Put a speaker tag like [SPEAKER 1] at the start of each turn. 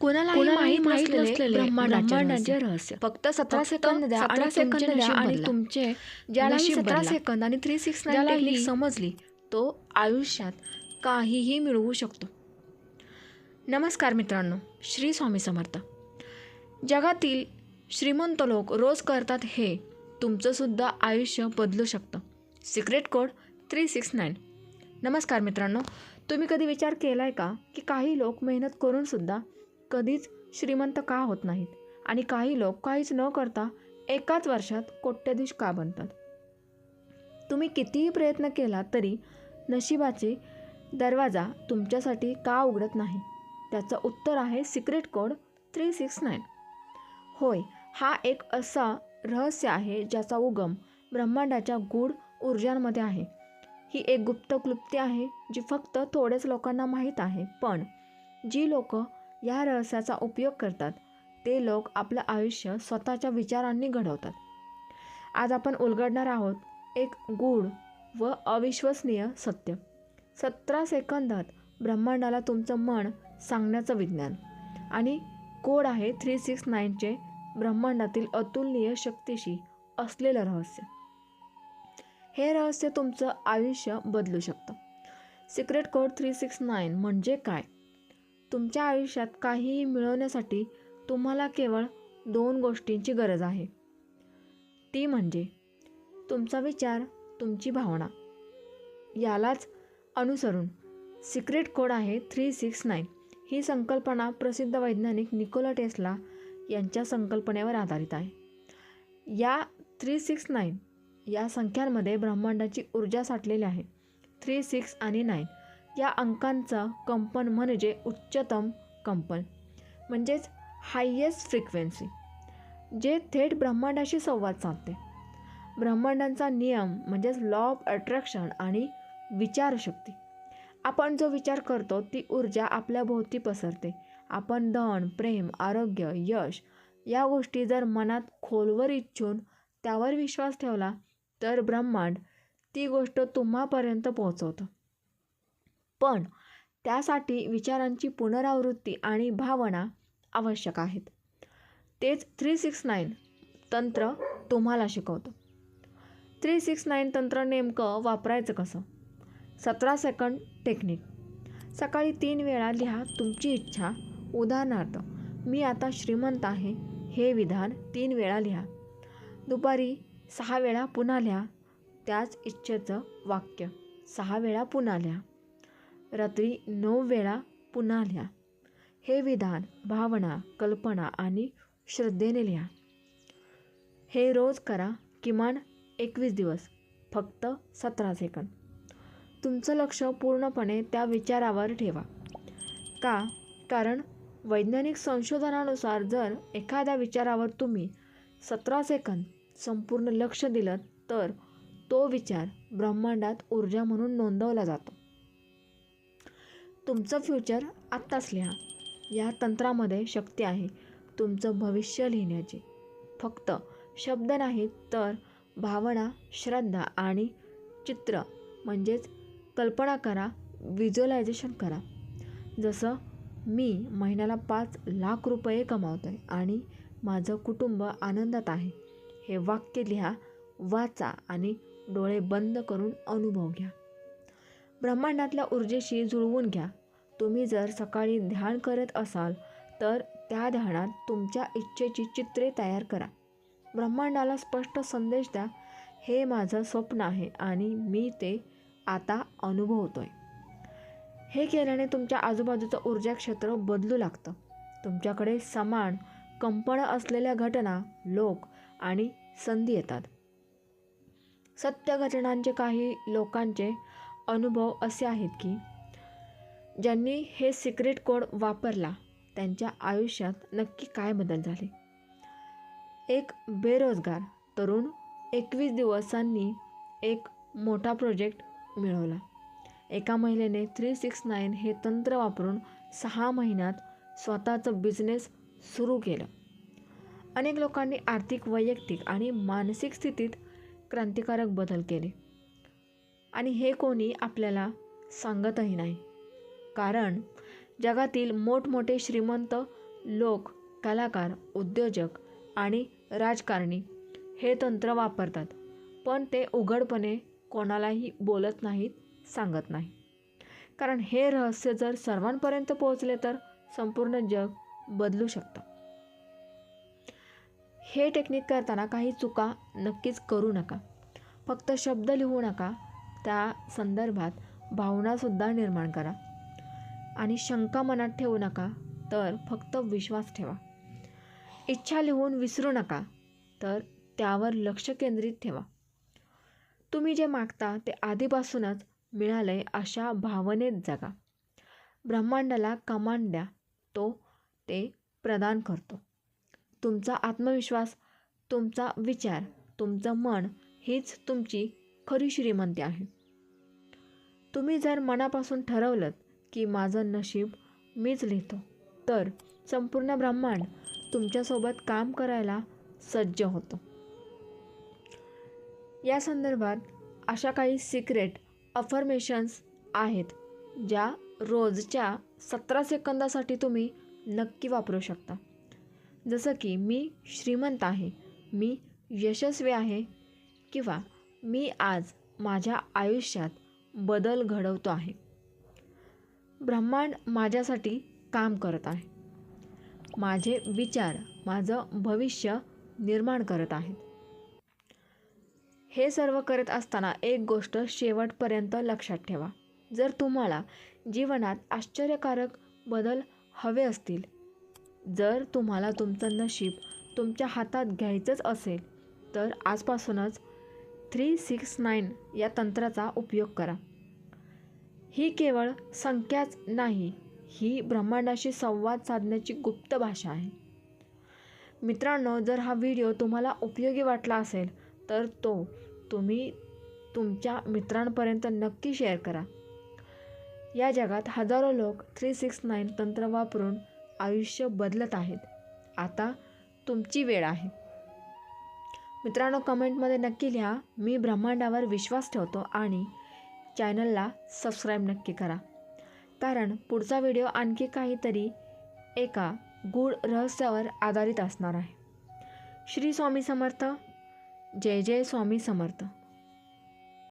[SPEAKER 1] कोणालाही माहीत
[SPEAKER 2] माहीत
[SPEAKER 1] नसलेले ब्रह्मांडाचे रहस्य. फक्त सतरा सेकंद द्या
[SPEAKER 2] 17
[SPEAKER 1] आणि
[SPEAKER 2] सेकंद द्या आणि. तुमचे नशीब
[SPEAKER 1] सतरा. सेकंद आणि थ्री सिक्स नाईन टेक्निक समजली तो आयुष्यात काहीही मिळवू शकतो. नमस्कार मित्रांनो श्री स्वामी समर्थ. जगातील श्रीमंत लोक रोज करतात हे तुमचंसुद्धा आयुष्य बदलू शकतं. Secret code three six nine नमस्कार मित्रांनो तुम्ही कधी विचार केला आहे का की काही लोक मेहनत करूनसुद्धा कधीच श्रीमंत का होत नाहीत? आणि काही लोक काहीच न करता एकाच वर्षात कोट्याधीश का बनतात? तुम्ही कितीही प्रयत्न केला तरी नशिबाचे दरवाजा तुमच्यासाठी का उघडत नाही? त्याचं उत्तर आहे secret code three six nine होय हा एक असा रहस्य आहे ज्याचा उगम ब्रह्मांडाच्या गूढ ऊर्जांमध्ये आहे. ही एक गुप्त क्लुप्ती आहे जी फक्त थोड्याच लोकांना माहीत आहे पण जी लोक या रहस्याचा उपयोग करतात. ते लोक आपलं आयुष्य स्वतःच्या विचारांनी घडवतात. आज आपण उलगडणार आहोत एक गूढ व अविश्वसनीय सत्य. सतरा सेकंदात ब्रह्मांडाला तुमचं मन सांगण्याचं विज्ञान. आणि कोड आहे थ्री सिक्स नाईनचे ब्रह्मांडातील अतुलनीय शक्तीशी असलेलं रहस्य. हे रहस्य तुमचं आयुष्य बदलू शकतं. Secret code three six nine म्हणजे काय? तुमच्या आयुष्यात काहीही मिळवण्यासाठी तुम्हाला केवळ दोन गोष्टींची गरज आहे. ती म्हणजे तुमचा विचार तुमची भावना. यालाच अनुसरून सिक्रेट कोड आहे थ्री सिक्स नाईन. ही संकल्पना प्रसिद्ध वैज्ञानिक निकोला टेस्ला यांच्या संकल्पनेवर आधारित आहे. या थ्री सिक्स नाईन या संख्यांमध्ये ब्रह्मांडाची ऊर्जा साठलेली आहे. थ्री सिक्स आणि नाईन या अंकांचं कंपन म्हणजे उच्चतम कंपन. म्हणजेच हायेस्ट फ्रिक्वेन्सी जे थेट ब्रह्मांडाशी संवाद साधते. ब्रह्मांडांचा नियम म्हणजेच लॉ ऑफ अट्रॅक्शन आणि विचारशक्ती. आपण जो विचार करतो ती ऊर्जा आपल्या भोवती पसरते. आपण धन प्रेम आरोग्य यश या गोष्टी जर मनात खोलवर इच्छून त्यावर विश्वास ठेवला तर ब्रह्मांड ती गोष्ट तुम्हापर्यंत पोहोचवतं. पण त्यासाठी विचारांची पुनरावृत्ती आणि भावना आवश्यक आहेत. तेच थ्री सिक्स नाईन तंत्र तुम्हाला शिकवतं. थ्री सिक्स नाईन तंत्र नेमकं वापरायचं कसं? सतरा सेकंड टेक्निक सकाळी तीन वेळा लिहा तुमची इच्छा. उदाहरणार्थ मी आता श्रीमंत आहे हे विधान तीन वेळा लिहा. दुपारी सहा वेळा पुन्हा लिहा. त्याच इच्छेचं वाक्य सहा वेळा पुन्हा लिहा. रात्री नऊ वेळा पुन्हा लिहा. हे विधान भावना कल्पना आणि श्रद्धेने लिहा. हे रोज करा किमान एकवीस दिवस फक्त सतरा सेकंद. तुमचं लक्ष पूर्णपणे त्या विचारावर ठेवा. का? कारण वैज्ञानिक संशोधनानुसार जर एखाद्या विचारावर तुम्ही सतरा सेकंद संपूर्ण लक्ष दिलं तर तो विचार ब्रह्मांडात ऊर्जा म्हणून नोंदवला जातो. तुमचं फ्युचर आत्ताच लिहा. या तंत्रामध्ये शक्ती आहे तुमचं भविष्य लिहिण्याची. फक्त शब्द नाहीत तर भावना श्रद्धा आणि चित्र म्हणजेच कल्पना करा व्हिज्युअलायझेशन करा. जसं मी महिन्याला पाच लाख रुपये कमावतो आहे आणि माझं कुटुंब आनंदात आहे हे वाक्य लिहा वाचा आणि डोळे बंद करून अनुभव घ्या. ब्रह्मांडातल्या ऊर्जेशी जुळवून घ्या. तुम्ही जर सकाळी ध्यान करत असाल तर त्या ध्यानात तुमच्या इच्छेची चित्रे तयार करा. ब्रह्मांडाला स्पष्ट संदेश द्या हे माझं स्वप्न आहे आणि मी ते आता अनुभवतो आहे हे केल्याने तुमच्या आजूबाजूचं ऊर्जा क्षेत्र बदलू लागतं. तुमच्याकडे समान कंपनं असलेल्या घटना लोक आणि संधी येतात. सत्य घटनांचे काही लोकांचे अनुभव असे आहेत की ज्यांनी हे सिक्रेट कोड वापरला त्यांच्या आयुष्यात नक्की काय बदल झाले? एक बेरोजगार तरुण एकवीस दिवसांनी एक मोठा प्रोजेक्ट मिळवला. एका महिलेने थ्री सिक्स नाईन हे तंत्र वापरून सहा महिन्यात स्वतःचं बिझनेस सुरू केलं. अनेक लोकांनी आर्थिक वैयक्तिक आणि मानसिक स्थितीत क्रांतिकारक बदल केले. आणि हे कोणी आपल्याला सांगतही नाही. कारण जगातील मोठमोठे श्रीमंत लोक कलाकार उद्योजक आणि राजकारणी हे तंत्र वापरतात पण ते उघडपणे कोणालाही बोलत नाहीत सांगत नाही. कारण हे रहस्य जर सर्वांपर्यंत पोहोचले तर संपूर्ण जग बदलू शकतं. हे टेक्निक करताना काही चुका नक्कीच करू नका. फक्त शब्द लिहू नका त्या संदर्भात भावनासुद्धा निर्माण करा. आणि शंका मनात ठेवू नका तर फक्त विश्वास ठेवा. इच्छा लिहून विसरू नका तर त्यावर लक्ष केंद्रित ठेवा. तुम्ही जे मागता ते आधीपासूनच मिळालंय अशा भावनेत जगा. ब्रह्मांडाला कमांड द्या तो ते प्रदान करतो. तुमचा आत्मविश्वास तुमचा विचार तुमचं मन हीच तुमची खरी श्रीमंती आहे. तुम्ही जर मनापासून ठरवलं की माझं नशीब मीच लिहितो तर संपूर्ण ब्रह्मांड तुमच्यासोबत काम करायला सज्ज होतो. या संदर्भात अशा काही सिक्रेट अफर्मेशन्स आहेत ज्या रोजच्या सतरा सेकंदासाठी तुम्ही नक्की वापरू शकता. जसं की मी श्रीमंत आहे मी यशस्वी आहे किंवा मी आज माझ्या आयुष्यात बदल घडवतो आहे. ब्रह्मांड माझ्यासाठी काम करत आहे. माझे विचार माझं भविष्य निर्माण करत आहेत हे सर्व करत असताना एक गोष्ट शेवटपर्यंत लक्षात ठेवा. जर तुम्हाला जीवनात आश्चर्यकारक बदल हवे असतील जर तुम्हाला तुमचं नशीब तुमच्या हातात घ्यायचंच असेल तर आजपासूनच थ्री सिक्स नाईन या तंत्राचा उपयोग करा. ही केवळ संख्याच नाही ही ब्रह्मांडाशी संवाद साधण्याची गुप्त भाषा आहे. मित्रांनो जर हा व्हिडिओ तुम्हाला उपयोगी वाटला असेल तर तो तुम्ही तुमच्या मित्रांपर्यंत नक्की शेअर करा. या जगात हजारो लोक थ्री सिक्स नाईन तंत्र वापरून आयुष्य बदलत आहेत. आता तुमची वेळ आहे. मित्रांनो कमेंटमध्ये नक्की लिहा. मी ब्रह्मांडावर विश्वास ठेवतो आणि चॅनलला सबस्क्राईब नक्की करा. कारण पुढचा व्हिडिओ आणखी काहीतरी एका गूढ रहस्यावर आधारित असणार आहे. श्री स्वामी समर्थ. जय जय स्वामी समर्थ.